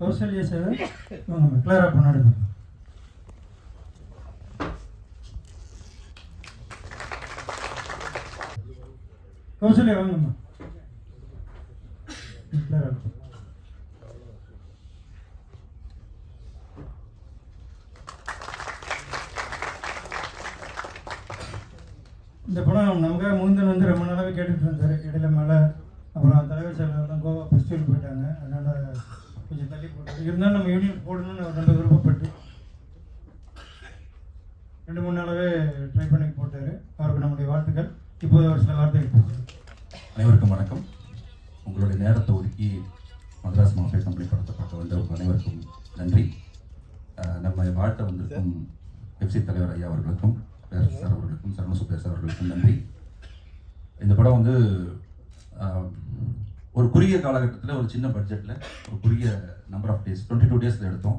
கௌசல்யா சேவை வாங்கம்மா கிளாரா முன்னாடி கௌசல்யா வாங்கம்மா. இந்த படம் நமக்காக முகுந்தன் வந்து ரொம்ப நாளாகவே கேட்டுட்டு இருந்தார். இடையில மழை அப்புறம் தலைவர் செயலாளர்லாம் கோவா ஃபெஸ்டிவல் போயிட்டாங்க. அதனால் கொஞ்சம் தள்ளி போட்டார் இருந்தாலும் நம்ம யூனியன் போடணும்னு அவர் ரொம்ப விருப்பப்பட்டு ரெண்டு மூணு நாளாகவே ட்ரை பண்ணி போட்டார். அவருக்கு நம்முடைய வாழ்த்துக்கள். இப்போது ஒரு சில வார்த்தைகள் அனைவருக்கும் வணக்கம். உங்களுடைய நேரத்தை ஒதுக்கி மதராஸ் மாஃபியா கம்பெனி படத்தை பார்க்க வந்த அனைவருக்கும் நன்றி. நம்ம வாழ்த்த வந்திருக்கும் எஃப்சி தலைவர் ஐயா அவர்களுக்கும் பேர் சார் அவர்களுக்கும் சரமசுப்பேர் சார் அவர்களுக்கும் நன்றி. இந்த படம் வந்து ஒரு குறுகிய காலகட்டத்தில் ஒரு சின்ன பட்ஜெட்டில் ஒரு குறுகிய number of days twenty two டேஸில் எடுத்தோம்.